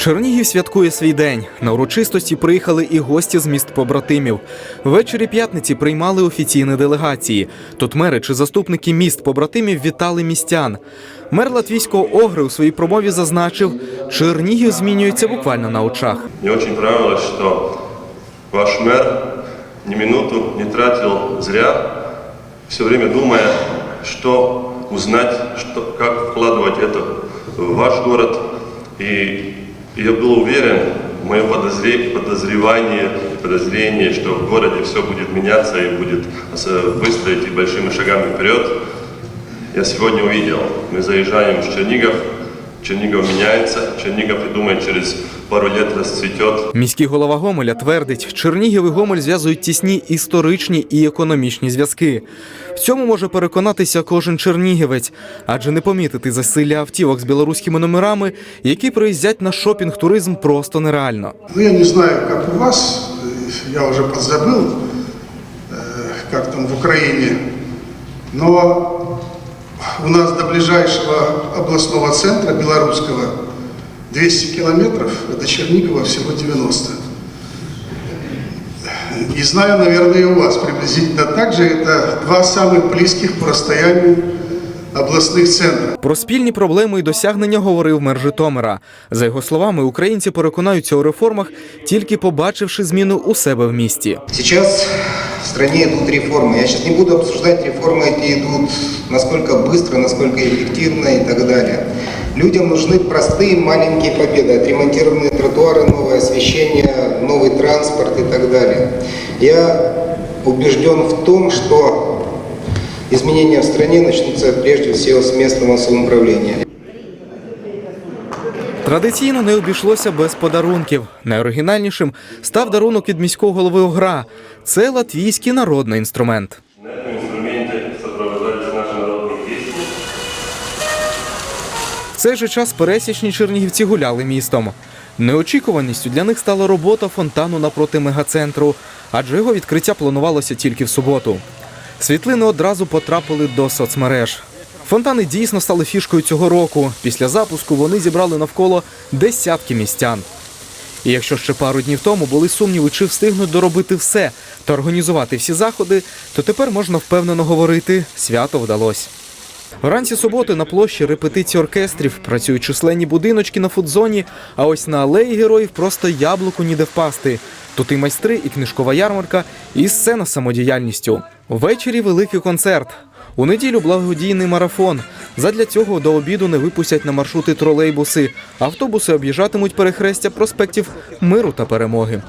Чернігів святкує свій день. На урочистості приїхали і гості з міст побратимів. Ввечері п'ятниці приймали офіційні делегації. Тут мери чи заступники міст побратимів вітали містян. Мер латвійського Огри у своїй промові зазначив, Чернігів змінюється буквально на очах. Мне очень понравилось, что ваш мэр ни минуту не тратил зря, все время думая, что узнать, что, как вкладывать это в ваш город. И я был уверен, мое подозре- подозревание, подозрение, что в городе все будет меняться и будет быстро идти большими шагами вперед, я сегодня увидел. Мы заезжаем в Чернигов, Чернигов меняется, Чернигов, я думаю, через пару лет расцветет. Міський голова Гомеля твердить, Чернігів і Гомель зв'язують тісні історичні і економічні зв'язки. В цьому може переконатися кожен чернігівець, адже не помітити засилля автівок з білоруськими номерами, які приїздять на шопінг-туризм просто нереально. Ну, я не знаю, как у вас, э, я уже подзабыл, э, как там в Украине, но у нас до ближайшего областного центра белорусского 200 километров, а до Чернигова всего 90. И знаю, наверное, и у вас приблизительно так же. Это два самых близких по расстоянию областных центра. Про спільні проблеми і досягнення говорив мер Житомира. За його словами, українці переконаються у реформах, тільки побачивши зміну у себе в місті. Сейчас в стране идут реформы. Я сейчас не буду обсуждать, реформы эти идут насколько быстро, насколько эффективно и так далее. Людям нужны простые маленькие победы. Отремонтированные тротуары, новое освещение, новый транспорт и так далее. Я убежден в том, что изменения в стране начнутся прежде всего с местного самоуправления. Традиційно не обійшлося без подарунків. Найоригінальнішим став дарунок від міського голови Огра. Це латвійський народний інструмент. В цей же час пересічні чернігівці гуляли містом. Неочікуваністю для них стала робота фонтану напроти мегацентру, адже його відкриття планувалося тільки в суботу. Світлини одразу потрапили до соцмереж. Фонтани дійсно стали фішкою цього року. Після запуску вони зібрали навколо десятки містян. І якщо ще пару днів тому були сумніви, чи встигнуть доробити все та організувати всі заходи, то тепер можна впевнено говорити, свято вдалося. Вранці суботи на площі репетиції оркестрів працюють численні будиночки на фудзоні, а ось на алеї героїв просто яблуку ніде впасти. Тут і майстри, і книжкова ярмарка, і сцена самодіяльністю. Ввечері великий концерт. У неділю благодійний марафон. Задля цього до обіду не випустять на маршрути тролейбуси. Автобуси об'їжджатимуть перехрестя проспектів миру та перемоги.